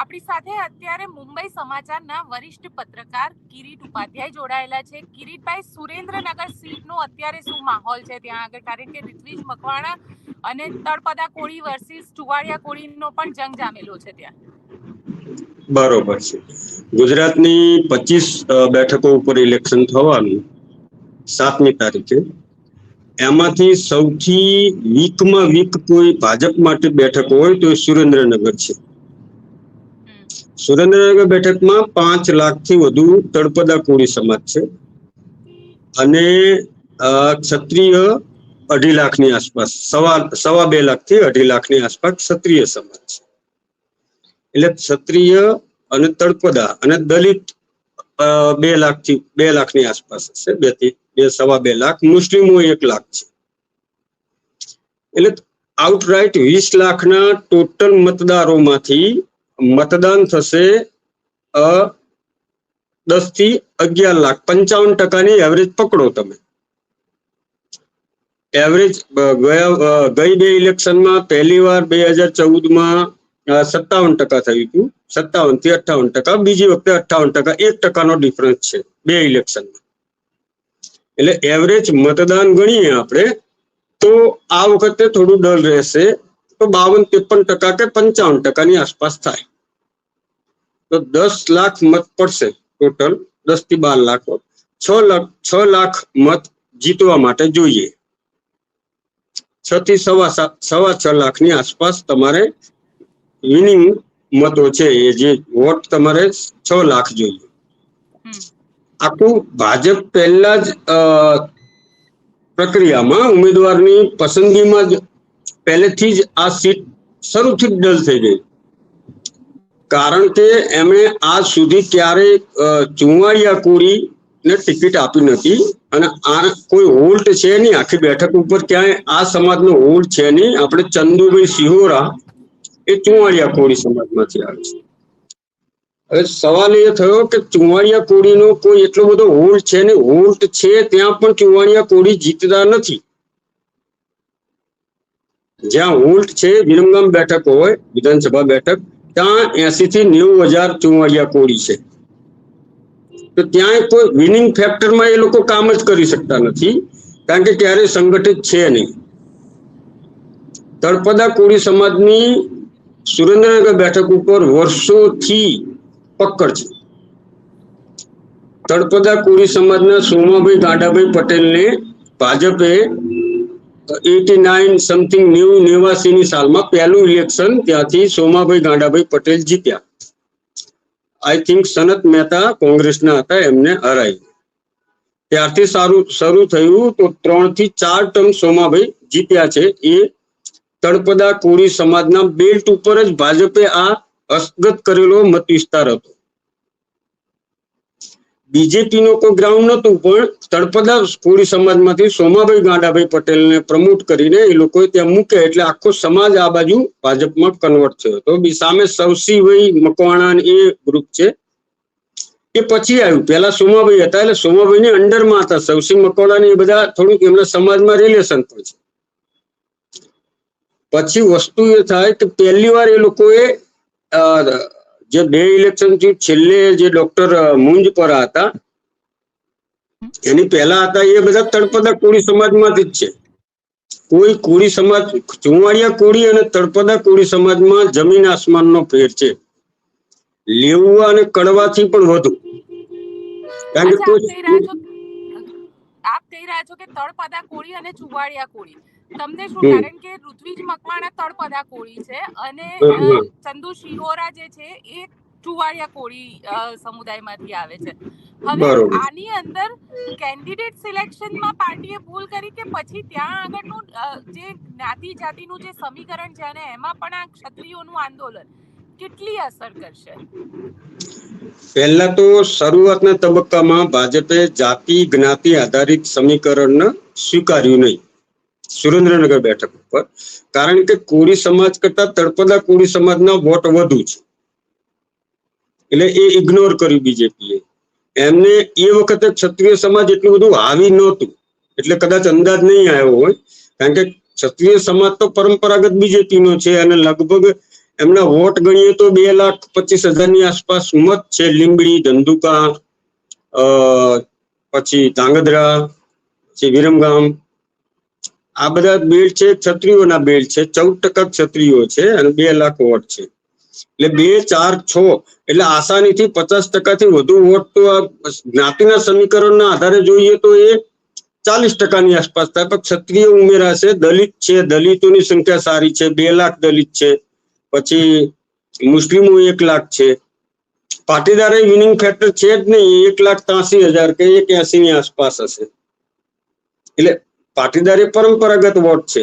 આપણી સાથે અત્યારે મુંબઈ સમાચારના વરિષ્ઠ પત્રકાર કિરીટ ઉપાધ્યાય જોડાયેલા છે. કિરીટભાઈ, સુરેન્દ્રનગર સીટનો અત્યારે શું માહોલ છે? ત્યાં આગળ કારણ કે ઋત્વિજ મકવાણા અને તળપદા કોળી વર્સિસ ચુવાડિયા કોળીનો પણ જંગ જામેલો છે ત્યાં. બરોબર છે. ગુજરાતની પચીસ બેઠકો ઉપર ઇલેક્શન થવાનું સાતમી તારીખે. એમાંથી સૌથી વીકમાં વીક કોઈ ભાજપ માટે બેઠક હોય તો એ સુરેન્દ્રનગર છે. સુરેન્દ્રનગર બેઠકમાં પાંચ લાખથી વધુ તળપદા કોળી સમાજ છે અને ક્ષત્રિય અઢી લાખની આસપાસ, સવા સવા બે લાખથી અઢી લાખની આસપાસ ક્ષત્રિય સમાજ છે. એટલે ક્ષત્રિય અને તળપદા અને દલિત બે લાખથી, બે લાખની આસપાસ હશે બેથી બે સવા બે લાખ, મુસ્લિમો એક લાખ છે. એટલે આઉટરાઇટ વીસ લાખના ટોટલ મતદારોમાંથી મતદાન થશે દસથી અગિયાર લાખ, પંચાવન ટકાની એવરેજ પકડો તમે. એવરેજ ગયા ગઈ બે ઇલેક્શનમાં પહેલી વાર બે હજાર ચૌદમાં સત્તાવન ટકા થયું હતું. સત્તાવનથી અઠ્ઠાવન ટકા, બીજી વખતે અઠ્ઠાવન ટકા, એક ટકાનો ડિફરન્સ છે બે ઇલેક્શનમાં એટલે એવરેજ મતદાન ગણીએ આપણે, તો આ વખતે થોડું ડર રહેશે. તો બાવન ત્રેપન ટકા કે પંચાવન ટકાની આસપાસ થાય. તો દસ લાખ મત પડશે ટોટલ દસથી બાર લાખ. છ લાખ છ લાખ મત જીતવા માટે જોઈએ. છ થી સવા સવા છ લાખની આસપાસ તમારે વિનિંગ મતો છે એ જે વોટ તમારે છ લાખ જોઈએ. આખું ભાજપ પહેલા જ પ્રક્રિયામાં ઉમેદવારની પસંદગીમાં જ પહેલેથી જ આ સીટ શરૂથી જ ડલ થઈ ગઈ. કારણ કે એમણે આજ સુધી ક્યારે ચુંવાળિયા કોરી ને ટિકિટ આપી નથી અને આ કોઈ હોલ્ટ છે નહીં આખી બેઠક ઉપર ક્યાંય આ સમાજનો હોલ્ટ છે નહીં. આપણે ચંદુભાઈ સિહોરા એ ચુંવાળિયા કોળી સમાજમાંથી આવે છે. હવે સવાલ એ થયો કે ચુંવાળિયા કોળીનો કોઈ એટલો બધો હોલ્ટ છે નહીં. હોલ્ટ છે ત્યાં પણ ચુંવાળિયા કોળી જીતતા નથી. જ્યાં હોલ્ટ છે, વિરમગામ બેઠક હોય, વિધાનસભા બેઠક, ત્યાં એસી થી નેવું હજાર ચુંવાડિયા કોળી છે. તો ત્યાં કોઈ વિનિંગ ફેક્ટરમાં એ લોકો કામ જ કરી શકતા નથી, કારણ કે ક્યારેય સંગઠિત છે નહીં. તળપદા કોળી સમાજની સુરેન્દ્રનગર બેઠક ઉપર વર્ષોથી પકડ છે. તળપદા કોળી સમાજના સોમાભાઈ ગાંડાભાઈ પટેલને ભાજપે એટી નાઇન સમથિંગ નેવું નેવાસીની સાલમાં પહેલું ઇલેક્શન ત્યાંથી સોમાભાઈ ગાંડાભાઈ પટેલ જીત્યા. આઈ થિંક સનત મહેતા કોંગ્રેસના હતા, એમને હરાવી ત્યારથી સારું, શરૂ થયું તો ત્રણથી ચાર ટર્મ સોમાભાઈ જીત્યા છે. એ તળપદા કોળી સમાજના બેલ્ટ ઉપર જ ભાજપે આ હસ્તગત કરેલો મત વિસ્તાર હતો. બીજેપી નો કોઈ ગ્રાઉન્ડ નહોતું, પણ તળપદા કોળી સમાજમાંથી સોમાભાઈ ગાંડાભાઈ પટેલને પ્રમોટ કરીને એ લોકોએ ત્યાં મૂકે એટલે આખો સમાજ આ બાજુ ભાજપમાં કન્વર્ટ થયો. હતો બી સામે સવસીભાઈ મકવાણા એ ગ્રુપ છે. એ પછી આવ્યું. પહેલા સોમાભાઈ હતા, એટલે સોમાભાઈ ની અંડરમાં હતા. સવસી મકવાણા એ બધા થોડુંક એમના સમાજમાં રિલેશન પણ છે. પછી વસ્તુ એ થાય કે પહેલી વાર એ લોકોએ જે બે ઇલેક્શનથી છેલ્લે જે ડોક્ટર મુંજપરા હતા એની પહેલા હતા એ બધા તળપદા કોળી સમાજમાંથી જ છે. કોઈ કોળી સમાજ ચુંવાડિયા કોળી અને તળપદા કોળી સમાજમાં જમીન આસમાનનો ફેર છે. લેવું અને કડવાથી પણ વધુ. કારણ કે આપ કહી રહ્યા છો કે તળપદા કોળી અને ચુવાડિયા કોળી તમને શું કારણ કે ઋત્વિજ મકવાણા તળપદા કોળી છે અને ચંદુ શિહોરા જે છે એ ચુવાડિયા કોળી સમુદાયમાંથી આવે છે. હવે આની અંદર કેન્ડિડેટ સિલેક્શનમાં પાર્ટીએ ભૂલ કરી કે પછી ત્યાં આગળનું જે જ્ઞાતિ જાતિનું જે સમીકરણ છે અને એમાં પણ આ ક્ષત્રિયોનું આંદોલન કેટલી અસર કરશે? પહેલા તો શરૂઆતના તબક્કામાં ભાજપે જાતિ જ્ઞાતિ આધારિત સમીકરણ સ્વીકાર્યું નહીં. સુરેન્દ્રનગર બેઠક ઉપર. કારણ કે કોળી સમાજ કરતા તળપદા કોળી સમાજના વોટ વધુ છે. એટલે એ ઇગ્નોર કર્યું બીજેપીએ. એમને એ વખતે ક્ષત્રિય સમાજ એટલું બધું હાવી નહોતું. એટલે કદાચ અંદાજ નહીં આવ્યો હોય. કારણ કે ક્ષત્રિય સમાજ તો પરંપરાગત બીજેપી નો છે અને લગભગ એમના વોટ ગણીએ તો બે લાખ પચીસ હજારની આસપાસ મત છે. લીંબડી, ધંધુકા પછી ધાંગધ્રા, પછી વિરમગામ આ બધા બેલ્ટ છે ક્ષત્રિયોના બેલ્ટ છે, ચૌદ ટકા ક્ષત્રિયો છે અને બે લાખ વોટ છે. એટલે બે, ચાર, છ, એટલે આસાનીથી પચાસ ટકાથી વધુ વોટ તો આ જ્ઞાતિના સમીકરણના આધારે જોઈએ તો એ ચાલીસ ટકાની આસપાસ થાય. પણ ક્ષત્રિય ઉમેરાશે, દલિત છે, દલિતોની સંખ્યા સારી છે, બે લાખ દલિત છે, પછી મુસ્લિમો એક લાખ છે. પાટીદારે વિનિંગ ફેક્ટર છે જ નહીં, એક લાખ ત્યાસી હજાર કે એક એસી ની આસપાસ હશે. એટલે પાટીદારી પરંપરાગત વોટ છે.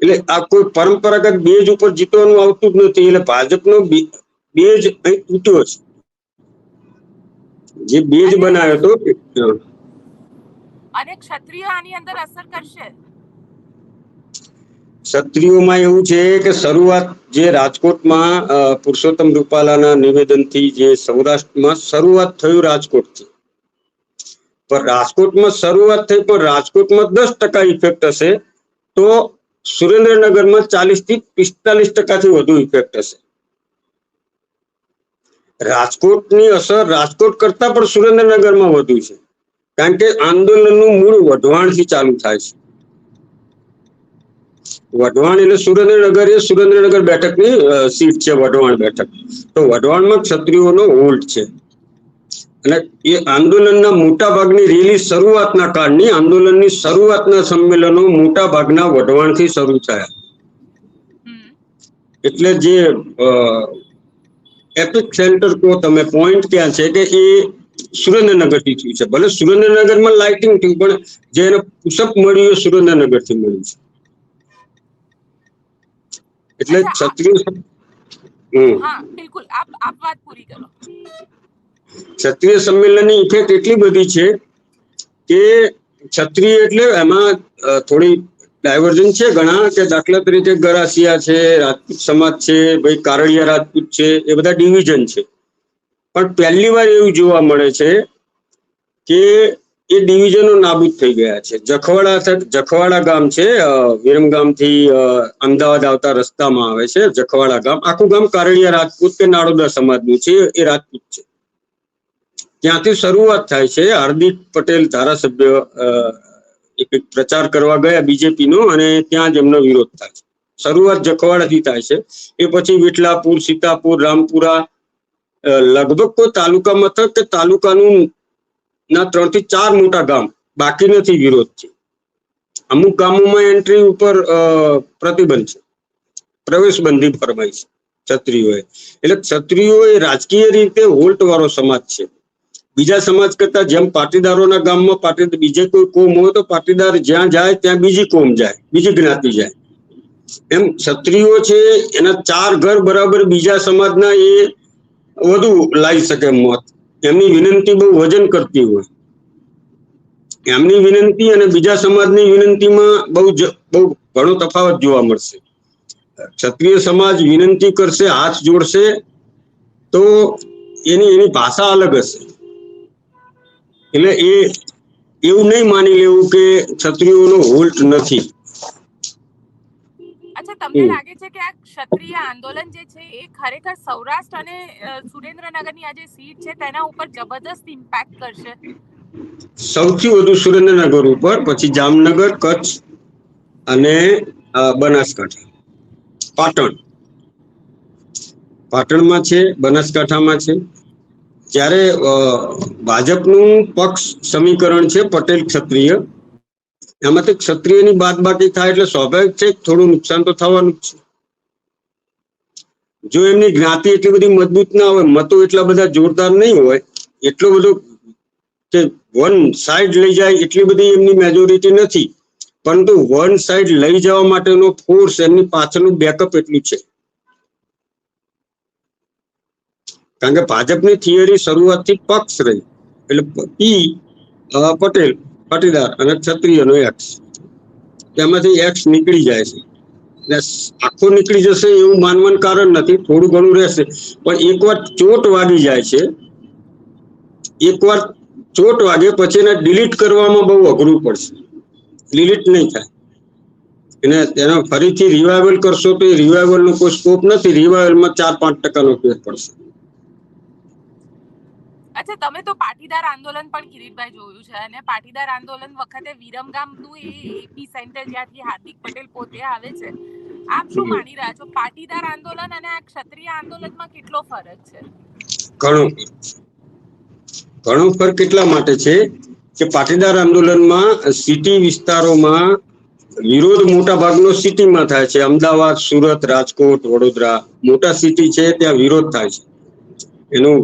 એટલે આ કોઈ પરંપરાગત બેજ ઉપર જીતવાનું આવતું જ નથી. એટલે ભાજપનો બેજ અહીં તૂટ્યો છે. જે બેજ બનાવ્યો હતો અને ક્ષત્રિય આની અંદર અસર કરશે? ક્ષત્રિયોમાં એવું છે કે શરૂઆત જે રાજકોટમાં પુરુષોત્તમ રૂપાલાના નિવેદનથી જે સૌરાષ્ટ્રમાં શરૂઆત થયું રાજકોટથી. પણ રાજકોટમાં શરૂઆત થઈ પણ રાજકોટમાં દસ ટકા ઇફેક્ટ હશે, તો સુરેન્દ્રનગરમાં ચાલીસથી પિસ્તાલીસ ટકાથી વધુ ઇફેક્ટ હશે. રાજકોટની અસર રાજકોટ કરતા પણ સુરેન્દ્રનગરમાં વધુ છે, કારણ કે આંદોલનનું મૂળ વઢવાણથી ચાલુ થાય છે. વઢવાણ એટલે સુરેન્દ્રનગર એ સુરેન્દ્રનગર બેઠકની સીટ છે, વઢવાણ બેઠક. તો વઢવાણમાં ક્ષત્રિયોનો હોલ્ડ છે. અને એ આંદોલનના મોટા ભાગની રેલી શરૂઆતના કાળની આંદોલનની શરૂઆતના સંમેલનો મોટા ભાગના વઢવાણથી શરૂ થયા. એટલે જે એપિક સેન્ટર કહો તમે પોઈન્ટ ક્યાં છે કે એ સુરેન્દ્રનગરથી થયું છે. ભલે સુરેન્દ્રનગરમાં લાઇટિંગ થયું પણ જે એને પુષપ મળ્યું એ સુરેન્દ્રનગરથી મળ્યું છે. એટલે ક્ષત્રિય હમ. હા બિલકુલ. આપ આપ વાત પૂરી કરો. ક્ષત્રિય સંમેલનની ઇફેક્ટ એટલી બધી છે કે ક્ષત્રિય એટલે એમાં થોડી ડાયવર્જન છે ઘણા કે દાખલા તરીકે ગરાસિયા છે રાજપૂત સમાજ છે, ભાઈ કારડિયા રાજપૂત છે, એ બધા ડિવિઝન છે. પણ પહેલી વાર એવું જોવા મળે છે કે એ ડિવિઝનો નાબૂદ થઈ ગયા છે. જખવાડા જખવાડા ગામ છે વિરમ વિરમગામથી અમદાવાદ આવતા રસ્તામાં આવે છે, જખવાડા ગામ. આખું ગામ કારડિયા રાજપૂત કે નાડોદા સમાજનું છે, એ રાજપૂત છે. ત્યાંથી શરૂઆત થાય છે. હાર્દિક પટેલ ધારાસભ્ય એક પ્રચાર કરવા ગયા બીજેપીનો અને ત્યાં જ એમનો વિરોધ થાય છે. શરૂઆત જખવાડાથી થાય છે. એ પછી વિઠલાપુર સીતાપુર, રામપુરા લગભગ કોઈ તાલુકા મથક કે તાલુકાનું ના ત્રણથી ચાર મોટા ગામ બાકી નથી વિરોધ છે. અમુક ગામોમાં એન્ટ્રી ઉપર પ્રતિબંધ છે. પ્રવેશ બંધી ફરમાઈ છે. ક્ષત્રિયોએ. એટલે ક્ષત્રિયો એ રાજકીય રીતે હોલ્ટ વાળો સમાજ છે. બીજા સમાજ કરતા જેમ પાટીદારોના ગામમાં પાટી બીજે કોઈ કોમ હોય તો પાટીદાર જ્યાં જાય ત્યાં બીજી કોમ જાય, બીજી જ્ઞાતિ જાય. એમ ક્ષત્રિયો છે, એના ચાર ઘર બરાબર બીજા સમાજના એ વધુ લાવી શકે મત. એમની વિનંતી બહુ વજન કરતી હોય. એમની વિનંતી અને બીજા સમાજની વિનંતીમાં બહુ બહુ ઘણો તફાવત જોવા મળશે. ક્ષત્રિય સમાજ વિનંતી કરશે, હાથ જોડશે, તો એની એની ભાષા અલગ હશે. એટલે એ એવું નહીં માની લેવું કે ક્ષત્રિયોનો હોલ્ટ નથી. અચ્છા તમને લાગે છે કે આ ક્ષત્રિય આંદોલન જે છે એ ખરેખર સૌરાષ્ટ્ર અને સુરેન્દ્રનગરની આ જે સીટ છે તેના ઉપર જબરદસ્ત ઇમ્પેક્ટ કરશે? સૌથી વધુ સુરેન્દ્રનગર ઉપર પછી જામનગર કચ્છ અને બનાસકાંઠા. પાટણ. પાટણમાં છે બનાસકાંઠામાં છે. જ્યારે ભાજપનું પક્ષ સમીકરણ છે પટેલ ક્ષત્રિય એમાંથી ક્ષત્રિયની બાદ બાકી થાય એટલે સ્વાભાવિક છે થોડું નુકસાન તો થવાનું જ છે. જો એમની જ્ઞાતિ એટલી બધી મજબૂત ના હોય, મતો એટલા બધા જોરદાર નહીં હોય, એટલો બધો કે વન સાઈડ લઈ જાય એટલી બધી એમની મેજોરિટી નથી. પરંતુ વન સાઈડ લઈ જવા માટેનો ફોર્સ એમની પાછળનું બેકઅપ એટલું છે. કારણ કે ભાજપની થિયરી શરૂઆતથી પક્ષ રહી. એટલે પી પટેલ, પાટીદાર અને ક્ષત્રિયનો એક્સ તેમાંથી એક્સ નીકળી જાય છે. એટલે આખો નીકળી જશે એવું માનવાનું કારણ નથી, થોડું ઘણું રહેશે. પણ એકવાર ચોટ વાગી જાય છે. એકવાર ચોટ વાગે પછી એને ડિલીટ કરવામાં બહુ અઘરું પડશે. ડિલીટ નહીં થાય. એને, એનો ફરીથી રિવાઇવલ કરશો તો એ રિવાઇવલનો કોઈ સ્કોપ નથી. રિવાઇવલમાં ચાર પાંચ ટકાનો ફેર પડશે. અચ્છા તમે તો પાટીદાર આંદોલન પણ કિરીટભાઈ જોયું છે અને પાટીદાર આંદોલન વખતે વિરમગામનું એ એપી સેન્ટર જ્યાંથી હાર્દિક પટેલ પોતે આવે છે. આપ શું માની રહ્યા છો? પાટીદાર આંદોલન અને આ ક્ષત્રિય આંદોલનમાં કેટલો ફરક છે? ઘણો. ઘણો ફરક એટલા માટે છે કે પાટીદાર આંદોલનમાં સિટી વિસ્તારોમાં વિરોધ મોટા ભાગનો સિટીમાં થાય છે. અમદાવાદ સુરત રાજકોટ વડોદરા મોટા સિટી છે ત્યાં વિરોધ થાય છે. એનું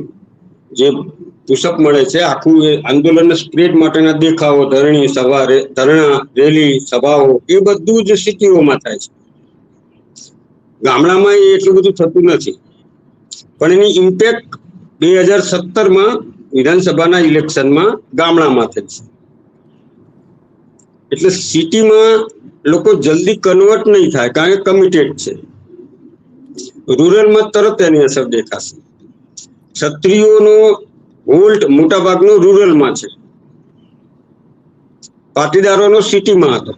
જે પુષપ મળે છે, આખું એ આંદોલન સ્પ્રેડ માટેના દેખાવો, ધરણી સભા ધરણા, રેલી, સભાઓ, એ બધું જ સિટીઓમાં થાય છે. ગામડામાં એ એટલું બધું થતું નથી. પણ એની ઇમ્પેક્ટ બે હજાર સત્તરમાં વિધાનસભાના ઇલેક્શનમાં ગામડામાં થઈ છે. એટલે સિટીમાં લોકો જલ્દી કન્વર્ટ નહીં થાય, કારણ કે કમિટેડ છે. રૂરલમાં તરત એની અસર દેખાશે. ક્ષત્રિયોનો વોલ્ટ મોટા ભાગનો રૂરલમાં છે. પાટીદારોનો સિટીમાં હતો.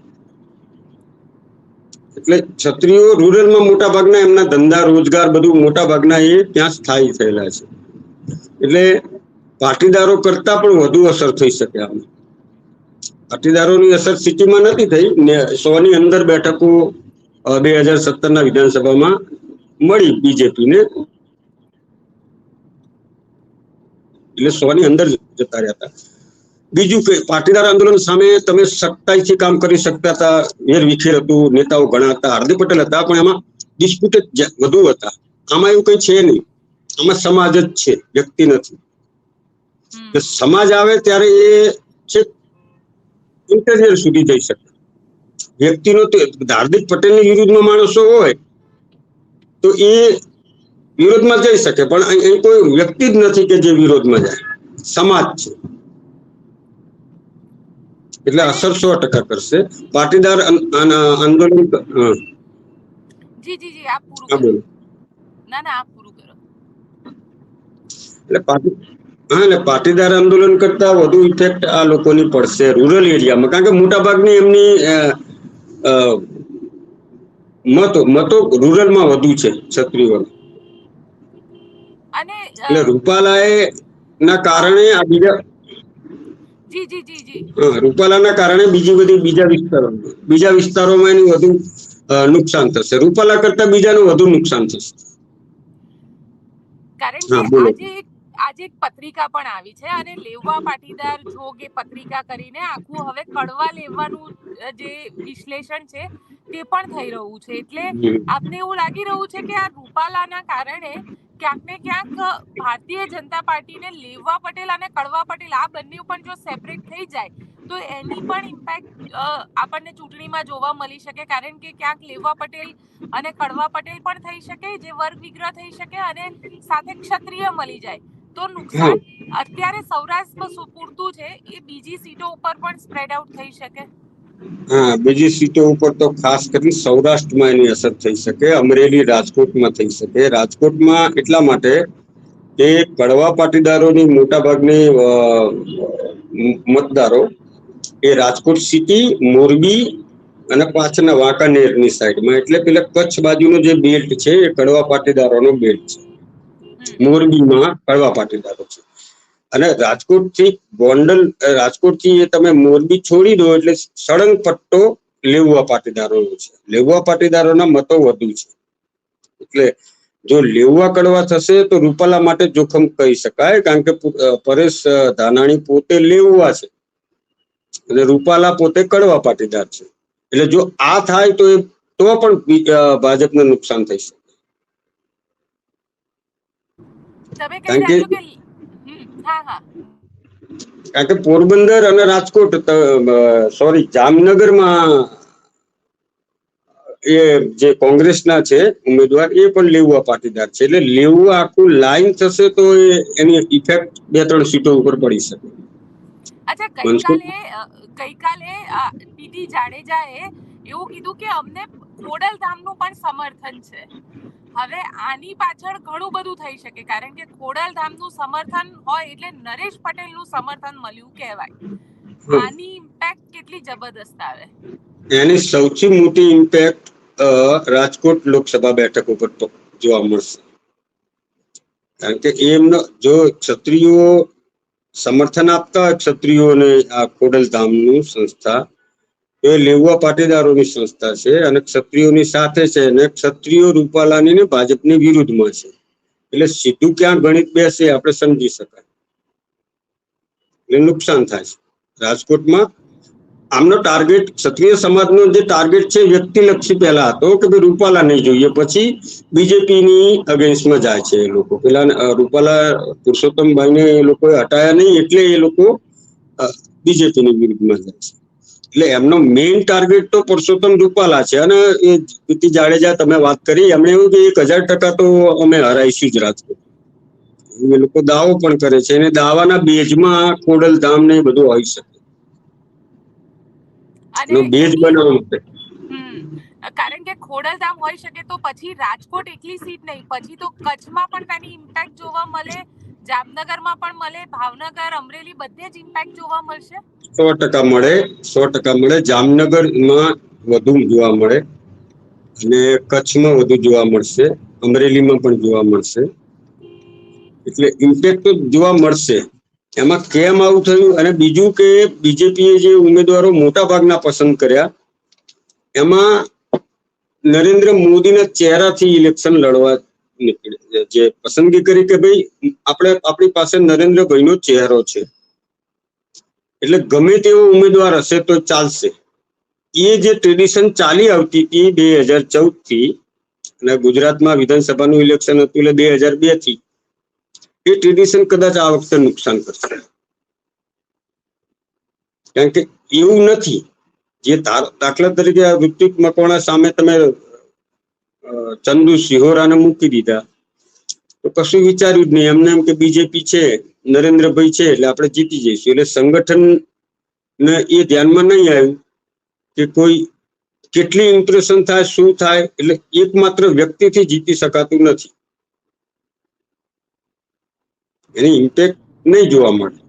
એટલે ક્ષત્રિયો રૂરલમાં મોટા ભાગના એમના ધંધા, રોજગાર બધું મોટા ભાગના એ ત્યાં સ્થાયી થયેલા છે. એટલે પાટીદારો કરતા પણ વધુ અસર થઈ શકે આમ. પાટીદારોની અસર સિટીમાં નથી થઈ, ને સોની અંદર બેઠકો બે હજાર સત્તરના વિધાનસભામાં મળી બીજેપીને. એટલે સોની અંદર જતા રહ્યા હતા. બીજું કે પાટીદાર આંદોલન સામે તમે સખ્તાઈથી કામ કરી શકતા હતા વેર વિખેર હતું નેતાઓ ઘણા હતા હાર્દિક પટેલ હતા પણ એમાં ડિસ્પ્યુટેડ વધુ હતા. આમાં એવું કઈ છે નહીં. આમાં સમાજ જ છે વ્યક્તિ નથી. સમાજ આવે ત્યારે એ છે ઇન્ટરનેટ સુધી જઈ શકે. વ્યક્તિનો તો હાર્દિક પટેલની વિરુદ્ધમાં માણસો હોય તો એ વિરોધમાં જઈ શકે પણ અહીં કોઈ વ્યક્તિ જ નથી કે જે વિરોધમાં જાય. સમાજ છે. એટલે અસર સો ટકા કરશે. પાટીદાર આંદોલન જી જી જી આપ પૂરું કરો. ના ના આપ પૂરું કરો. એટલે પાટી હા એટલે પાટીદાર આંદોલન કરતા વધુ ઇફેક્ટ આ લોકોની પડશે રૂરલ એરિયામાં કારણ કે મોટા ભાગની એમની મતો મતો રૂરલમાં વધુ છે ક્ષત્રિયો અને એટલે રૂપાલાએ ના કારણે આ બીજા જી જી જી જી. રૂપાલાના કારણે બીજી બધી બીજા વિસ્તારોમાં બીજા વિસ્તારોમાં એનું વધુ નુકસાન થશે. રૂપાલા કરતા બીજાનું વધુ નુકસાન થશે. કારણ કે આજે એક આજે એક પત્રિકા પણ આવી છે અને લેવા પાટીદાર જોગ એ પત્રિકા કરીને આખું હવે કડવા લેવાનું જે વિશ્લેષણ છે તે પણ થઈ રહ્યું છે એટલે. આપને એવું લાગી રહ્યું છે કે આ રૂપાલાના કારણે ક્યાંક ને ક્યાંક ભારતીય જનતા પાર્ટીને લેવા પટેલ અને કડવા પટેલ આ બંને પણ જો સેપરેટ થઈ જાય, તો એની પણ ઇમ્પેક્ટ આપણને ચૂંટણીમાં જોવા મળી શકે કારણ કે ક્યાંક લેવા પટેલ અને કડવા પટેલ પણ થઈ શકે, જે વર્ગ વિગ્રહ થઈ શકે અને સાથે ક્ષત્રિય મળી જાય તો નુકસાન અત્યારે સૌરાષ્ટ્રમાં પૂરતું છે? એ બીજી સીટો ઉપર પણ સ્પ્રેડ આઉટ થઈ શકે? હા બીજી સીટો ઉપર તો ખાસ કરી સૌરાષ્ટ્રમાં એની અસર થઈ શકે અમરેલી રાજકોટમાં થઈ શકે. રાજકોટમાં એટલા માટે કે કડવા પાટીદારોની મોટા ભાગની અ, મ- મતદારો એ રાજકોટ સિટી મોરબી અને પાછળના વાંકાનેરની સાઈડમાં. એટલે પેલા કચ્છ બાજુનો જે બેલ્ટ છે એ કડવા પાટીદારોનો બેલ્ટ છે. મોરબીમાં કડવા પાટીદારો છે. અને રાજકોટથી ગોંડલ અ, રાજકોટથી એ તમે મોરબી છોડી દો એટલે સળંગ પટ્ટો લેવવા પાટીદારોનો છે. લેવવા પાટીદારોના મતો વધુ છે. એટલે જો લેવવા કડવા થશે તો રૂપાલા માટે જોખમ કહી શકાય કારણ કે પરેશ ધાનાણી પોતે લેવવા છે. અને રૂપાલા પોતે કડવા પાટીદાર છે. એટલે જો આ થાય તો એ તો પણ ભાજપને નુકસાન થઈ શકે. તમે કહી રહ્યા છો કે હા હા. કારણ કે પોરબંદર અને રાજકોટ સોરી જામનગરમાં એ જે કોંગ્રેસના છે ઉમેદવાર એ પણ લેવા પાટીદાર છે. એટલે લેવું આખું લાઈન થશે તો એ એની ઇફેક્ટ બે ત્રણ સીટો ઉપર પડી શકે. અચ્છા? ગઈકાલે ગઈકાલે અ, જાડેજાએ એવું કીધું કે અમને ખોડલધામનું પણ સમર્થન છે. હવે આની પાછળ ઘણું બધું થઈ શકે કારણ કે ખોડલધામનું સમર્થન હોય એટલે નરેશ પટેલનું સમર્થન મળ્યું કહેવાય. આની ઇમ્પેક્ટ કેટલી જબરદસ્ત આવે? એની સૌથી મોટી ઇમ્પેક્ટ રાજકોટ લોકસભા બેઠક ઉપર તો જોવા મળશે. કારણ કે એમનો જો ક્ષત્રિયો સમર્થન આપતા હોય ક્ષત્રિયોને આ ખોડલધામનું સંસ્થા એ લેવા પાટીદારોની સંસ્થા છે અને ક્ષત્રિયોની સાથે છે અને ક્ષત્રિયો રૂપાલાની ને ભાજપની વિરુદ્ધમાં છે. એટલે સીધું ક્યાં ગણિત બેસે આપણે સમજી શકાય. એટલે નુકસાન થાય છે. રાજકોટમાં આમનો ટાર્ગેટ ક્ષત્રિય સમાજનો જે ટાર્ગેટ છે વ્યક્તિલક્ષી પહેલા હતો કે ભાઈ રૂપાલા નહીં જોઈએ. પછી બીજેપીની અગેન્સ્ટમાં જાય છે એ લોકો. પેલા રૂપાલા, પુરુષોત્તમભાઈને એ લોકોએ હટાયા નહીં એટલે એ લોકો બીજેપીની વિરુદ્ધમાં જાય છે. એટલે એમનો મેઇન ટાર્ગેટ તો પુરુષોત્તમ રૂપાલા છે. અને એ પીટી જાડેજા તમે વાત કરી એમણે એવું કે એક હજાર ટકા તો અમે હરાઈશું જ રાજકોટ એ લોકો દાવો પણ કરે છે. અને દાવાના બેજમાં કોડલ ધામ ને બધું હોઈ શકે. બેજ બનાવવા. કારણ કે ખોડલધામ હોઈ શકે તો પછી રાજકોટ એકલી સીટ નહીં. પછી તો કચ્છમાં પણ તેની ઇમ્પેક્ટ જોવા મળે. જામનગરમાં પણ મળે, ભાવનગર, અમરેલી બધે જ ઇમ્પેક્ટ જોવા મળશે? સો ટકા મળે, સો ટકા મળે. જામનગરમાં વધુ જોવા મળે અને કચ્છમાં વધુ જોવા મળશે, અમરેલીમાં પણ જોવા મળશે. એટલે ઇમ્પેક્ટ તો જોવા મળશે. એમાં કેમ આવું થયું? અને બીજું કે બીજેપીએ જે ઉમેદવારો મોટા ભાગના પસંદ કર્યા, એમાં નરેન્દ્ર મોદીના ચહેરાથી ઇલેક્શન લડવા જે પસંદગી કરી કે ભાઈ, આપણે આપણી પાસે નરેન્દ્રભાઈનો ચહેરો છે. એટલે ગમે તેવો ઉમેદવાર હશે તો ચાલશે. એ જે ટ્રેડિશન ચાલી આવતી હતી બે હજાર ચૌદથી અને ગુજરાતમાં વિધાનસભાનું ઇલેક્શન હતું એટલે બે હજાર બેથી, એ ટ્રેડિશન કદાચ આ વખતે નુકસાન કરશે. કારણ કે એવું નથી. જે દાખલા તરીકે આ ઋત્વિક મકવાણા સામે તમે ચંદુ સિહોરાને મૂકી દીધા. તો કશું વિચાર્યું જ નહીં. એમને એમ કે બીજેપી છે, નરેન્દ્રભાઈ છે, એટલે આપણે જીતી જઈશું. એટલે સંગઠન ને એ ધ્યાનમાં નહીં આવ્યું કે કોઈ કેટલી ઇમ્પ્રેશન થાય, શું થાય, એટલે એકમાત્ર વ્યક્તિથી જીતી શકાતું નથી. એની ઇમ્પેક્ટ નહીં જોવા મળે.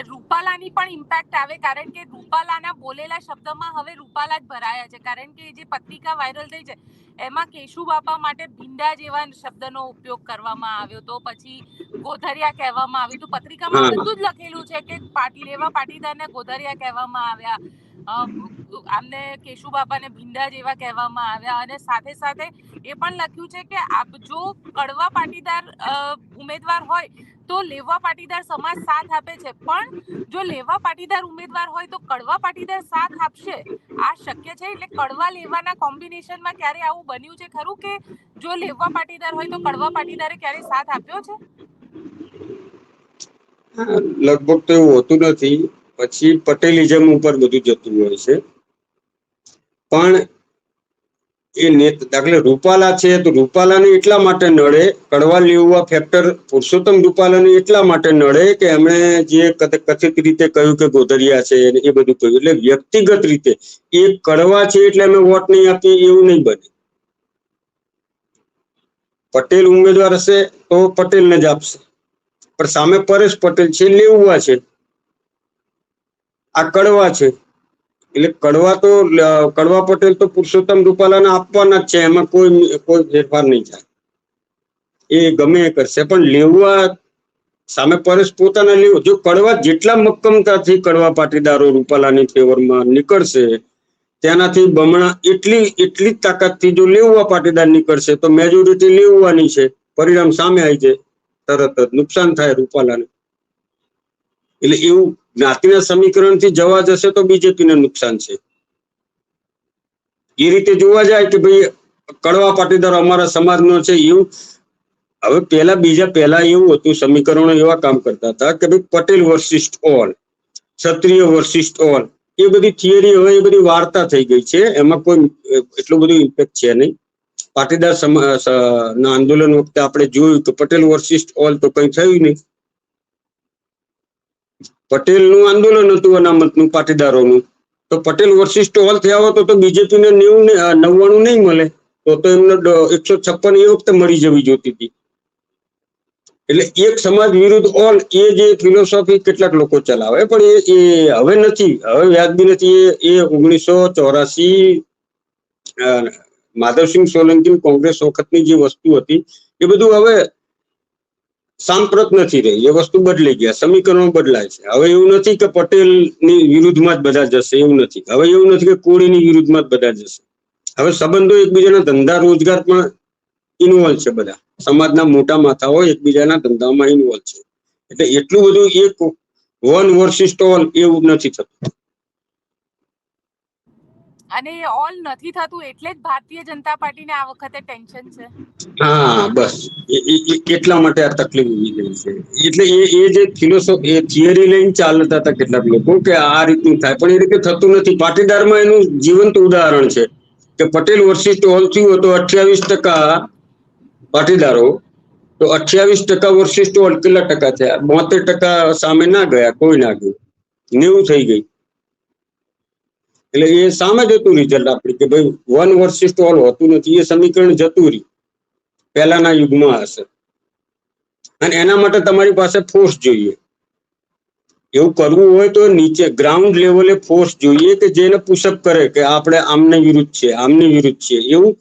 રૂપાલાની પણ ઇમ્પેક્ટ આવે કારણ કે રૂપાલાના બોલેલા શબ્દમાં હવે રૂપાલા જ ભરાયા છે. કારણ કે જે પત્રિકા વાયરલ થઈ છે એમાં કેશુ બાપા માટે ભીંડા જેવા શબ્દનો ઉપયોગ કરવામાં આવ્યો તો પછી ગોધરિયા કહેવામાં આવ્યું તો પત્રિકામાં. બધું જ લખેલું છે કે પાટી લેવા પાટીદારને ગોધરિયા કહેવામાં આવ્યા. આમને કેશુ બાપાને ભીંડા જેવા કહેવામાં આવ્યા. અને સાથે સાથે એ પણ લખ્યું છે કે આપ જો કડવા પાટીદાર ઉમેદવાર હોય તો લેવા પાટીદાર સમાજ સાથ આપે છે. પણ જો લેવા પાટીદાર ઉમેદવાર હોય તો કડવા પાટીદાર સાથ આપશે? આ શક્ય છે? એટલે કડવા લેવાના કોમ્બિનેશનમાં ક્યારે આવું બન્યું છે ખરું કે જો લેવા પાટીદાર હોય તો કડવા પાટીદારે ક્યારે સાથ આપ્યો છે? લગભગ તો એવું હોતું નથી. પછી પટેલિઝમ ઉપર બધું જતું હોય છે. પણ એ નેત દાખલે રૂપાલા છે તો રૂપાલાને એટલા માટે નડે કડવા યુવા ફેક્ટર પુરુષોત્તમ રૂપાલાને એટલા માટે નડે કે એમણે જે કથ- કથિત રીતે કહ્યું કે ગોધરિયા છે એ બધું કહ્યું. એટલે વ્યક્તિગત રીતે એ કડવા છે એટલે અમે વોટ નહીં આપીએ, એવું નહીં બને. પટેલ ઉમેદવાર હશે તો પટેલને જ આપશે. પણ સામે પરેશ પટેલ છે લેવું છે. આ કડવા છે. એટલે કડવા તો કડવા પટેલ તો પુરુષોત્તમ રૂપાલાને આપવાના જ છે, એમાં કોઈ કોઈ ફેરફાર નહીં થાય. એ ગમે એ કરશે, પણ લેવા સામે પરેશ પોતાને લેવો, જો કડવા જેટલા મક્કમતાથી કડવા પાટીદારો રૂપાલાની ફેવરમાં નીકળશે, તેનાથી બમણા એટલી એટલી તાકાતથી જો લેવા પાટીદાર નીકળશે, તો મેજોરિટી લેવાની છે, પરિણામ સામે આવી જાય, તરત જ નુકસાન થાય રૂપાલાને. એટલે એવું જ્ઞાતિના સમીકરણથી જવા જશે તો બીજેપીને નુકસાન છે. એ રીતે જોવા જાય કે ભાઈ કડવા પાટીદાર અમારા સમાજનો છે, એવું હવે પહેલા બીજા પહેલા એવું હતું, સમીકરણો એવા કામ કરતા હતા કે ભાઈ Patel versus all Kshatriya versus all એ બધી થિયરી હવે એ બધી વાર્તા થઈ ગઈ છે, એમાં કોઈ એટલું બધું ઇમ્પેક્ટ છે નહીં. પાટીદાર ના આંદોલન વખતે આપણે જોયું કે પટેલ વર્સિસ ઓલ તો કંઈ થયું નહીં. પટેલનું આંદોલન હતું અનામતનું, પાટીદારોનું. તો પટેલ વર્સિસ હોલ થયા હોત તો બીજેપીને નેવું નવ્વાણું નહીં મળે. તો તો એમને એકસો છપ્પન એ વખતે મળી જવી જોતી હતી. એટલે એક સમાજ વિરુદ્ધ ઓલ એ જે ફિલોસોફી કેટલાક લોકો ચલાવે. પણ એ હવે નથી. હવે વ્યાજબી નથી. એ ઓગણીસો ચોરાસી માધવસિંહ સોલંકી કોંગ્રેસ વખતની જે વસ્તુ હતી, એ બધું હવે સાંપ્રત નથી રહી, એ વસ્તુ બદલાઈ ગયા સમીકરણો બદલાય છે. હવે એવું નથી કે પટેલની વિરુદ્ધમાં જ બધા જશે, એવું નથી. હવે એવું નથી કે કોળીની વિરુદ્ધમાં જ બધા જશે. હવે સંબંધો એકબીજાના ધંધા રોજગાર પણ ઇન્વોલ્વ છે બધા. સમાજના મોટા માથાઓ એકબીજાના ધંધામાં ઇન્વોલ્વ છે. એટલે એટલું બધું એક વન વર્સિસ ઓલ એવું નથી થતું. અને ઓલ નથી થતું એટલે જ ભારતીય જનતા પાર્ટીને આ વખતે ટેન્શન છે. હા, બસ. એટલા માટે આ તકલીફ ઊભી થઈ છે. એટલે એ એ જે ફિલોસોફી એ થિયરી લઈને ચાલતા હતા કેટલાક લોકો કે આ રીતનું થાય. પણ એ રીતે થતું નથી. પાટીદારમાં એનું જીવંત ઉદાહરણ છે કે પટેલ વર્સિસ ટોલ થયું તો અઠ્યાવીસ ટકા પાટીદારો, તો અઠ્યાવીસ ટકા વર્સિસ ટોલ કેટલા ટકા થયા? બોતેર ટકા સામે ના ગયા, કોઈ ના ગયું. નેવું થઈ ગઈ. એટલે એ સામે જતું રિઝલ્ટ આપણી કે ભાઈ વન વર્સિસ ઓલ હોતું નથી, એ સમીકરણ જતું રહી પહેલાના યુગમાં હશે. અને એના માટે તમારી પાસે ફોર્સ જોઈએ. એવું કરવું હોય તો નીચે ગ્રાઉન્ડ લેવલે ફોર્સ જોઈએ કે જેને પુશઅપ કરે કે આપણે આમને વિરુદ્ધ છે, આમની વિરુદ્ધ છે. એવું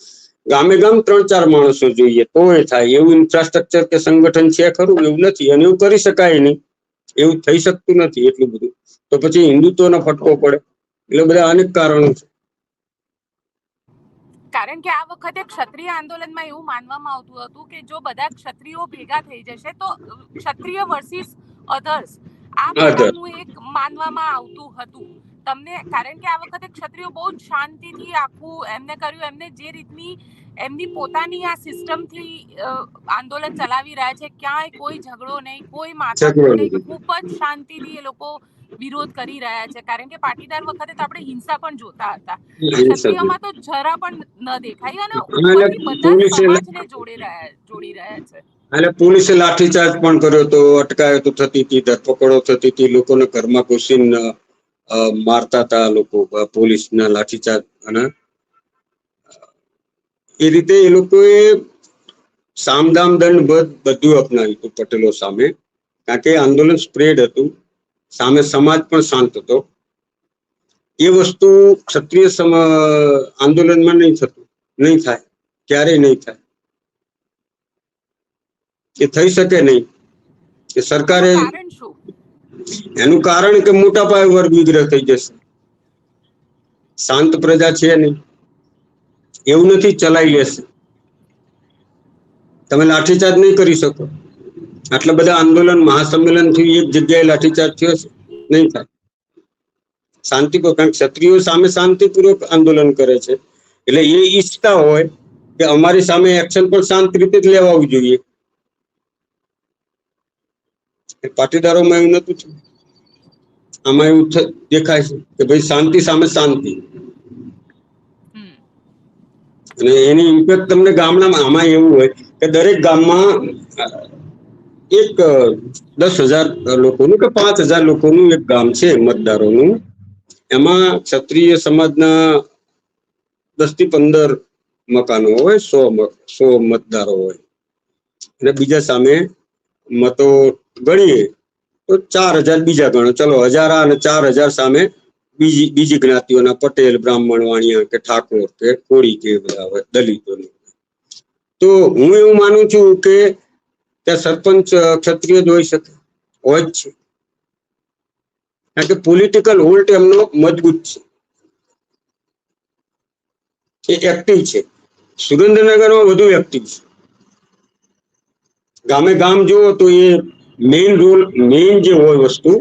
ગામે ગામ ત્રણ ચાર માણસો જોઈએ તો એ થાય. એવું ઇન્ફ્રાસ્ટ્રક્ચર કે સંગઠન છે ખરું? એવું નથી. અને એવું કરી શકાય નહીં. એવું થઈ શકતું નથી એટલું બધું. તો પછી હિન્દુત્વનો ફટકો પડે. એટલે બધા અનેક કારણો છે. કારણ કે આ વખતે ક્ષત્રિય આંદોલનમાં એવું માનવામાં આવતું હતું કે જો બધા ક્ષત્રિયો ભેગા થઈ જશે તો ક્ષત્રિય વર્સિસ અધર્સ આ પ્રકારનું એક માનવામાં આવતું હતું. તમને કારણ કે આ વખતે ક્ષત્રિયો બહુ શાંતિથી આખું એમને કર્યું એમને જે રીતની એમની પોતાની આ સિસ્ટમથી આંદોલન ચલાવી રહ્યા છે ક્યાંય કોઈ ઝઘડો નહીં કોઈ માથા. ખૂબ જ શાંતિથી એ લોકો વિરોધ કરી રહ્યા છે. કારણ કે પાટીદાર વખતે તો આપણે હિંસા પણ જોતા હતા. એ ક્ષત્રિયોમાં તો જરા પણ ન દેખાય અને અને બધા સમાજને જોડી રહ્યા જોડી રહ્યા છે. એટલે પોલીસે લાઠીચાર્જ પણ કર્યો તો અટકાયતો થતી હતી ધરપકડો થતી હતી. લોકોને ઘરમાં ઘૂસીને મારતા હતા લોકો પોલીસના લાઠીચાર્જ અને એ રીતે એ લોકોએ સામદામ દંડ બધ બધું અપનાવ્યું હતું પટેલો સામે. કારણ કે આંદોલન સ્પ્રેડ હતું. સામે સમાજ પણ શાંત હતો. એ વસ્તુ ક્ષત્રિય આંદોલનમાં નહીં થતું નહીં થાય ક્યારેય નહીં થાય. એ થઈ શકે નહીં. એ સરકારે એનું કારણ કે મોટા પાયે વર્ગ વિગ્રહ થઈ જશે. શાંત પ્રજા છે નહીં. એવું નથી ચલાવી લેશે. તમે લાઠીચાર્જ નહીં કરી શકો. આટલા બધા આંદોલન મહાસંમેલન થયું એક જગ્યાએ લાઠીચાર્જ થયો છે? નહીં થાય. શાંતિપૂર્વક કારણ ક્ષત્રિયો સામે શાંતિપૂર્વક આંદોલન કરે છે. એટલે એ ઈચ્છતા હોય કે અમારી સામે એક્શન પણ શાંત રીતે જ લેવાવું જોઈએ. પાટીદારોમાં એવું નતું થયું. આમાં એવું દેખાય છે કે ભાઈ શાંતિ સામે શાંતિ. અને એની ઇમ્પેક્ટ તમને ગામડામાં આમાં એવું હોય કે દરેક ગામમાં એક દસ હજાર લોકોનું કે પાંચ હજાર લોકોનું એક ગામ છે મતદારોનું. એમાં ક્ષત્રિય સમાજના દસથી પંદર મકાનો હોય, સો સો મતદારો હોય. અને બીજા સામે મતો ગણીએ તો ચાર હજાર બીજા ગણો. ચલો, હજારા અને ચાર હજાર સામે બીજી બીજી જ્ઞાતિઓના પટેલ, બ્રાહ્મણ, વાણિયા કે ઠાકોર કે કોળી કે બધા હોય દલિતો તો હું એવું માનું છું કે ત્યાં સરપંચ ક્ષત્રિય જ હોઈ શકે હોય જ છે. કારણ કે પોલિટિકલ હોલ્ટ એમનો મજબૂત છે. એ એક્ટિવ છે. સુરેન્દ્રનગરમાં વધુ એક્ટિવ છે. ગામે ગામ જુઓ તો એ મેઇન રોલ મેઇન જે હોય વસ્તુ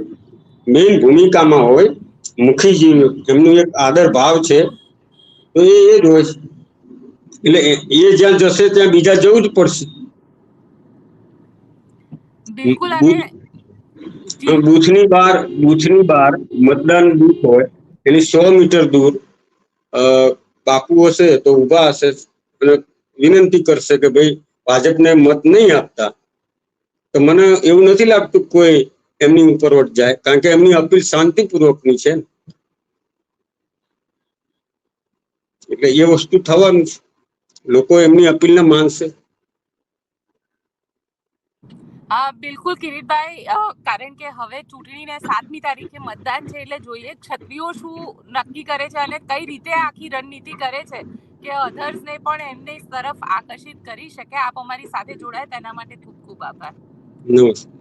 મેઇન ભૂમિકામાં હોય, મુખીજી એમનું એક આદર ભાવ છે, તો એ જ હોય એટલે એ જ્યાં જશે ત્યાં બીજા જવું જ પડશે. બિલકુલ અને બૂથની બહાર બૂથની બહાર મતદાન બૂથ હોય એની સો મીટર દૂર બાપુ હશે તો ઊભા હશે અને વિનંતી કરશે કે ભાઈ ભાજપને મત નહીં આપતા. તો મને એવું નથી લાગતું કોઈ એમની ઉપર વટ જાય કારણ કે એમની અપીલ શાંતિપૂર્વકની છે એટલે એ વસ્તુ થવાનું છે. લોકો એમની અપીલને માનશે. હા બિલકુલ કિરીટભાઈ કારણ કે હવે ચૂંટણીને સાતમી તારીખે મતદાન છે એટલે જોઈએ ક્ષત્રિયો શું નક્કી કરે છે અને કઈ રીતે આખી રણનીતિ કરે છે કે અધર્સને પણ એમને તરફ આકર્ષિત કરી શકે. આપ અમારી સાથે જોડાય, તેના માટે ખૂબ ખૂબ આભાર. નમસ્તે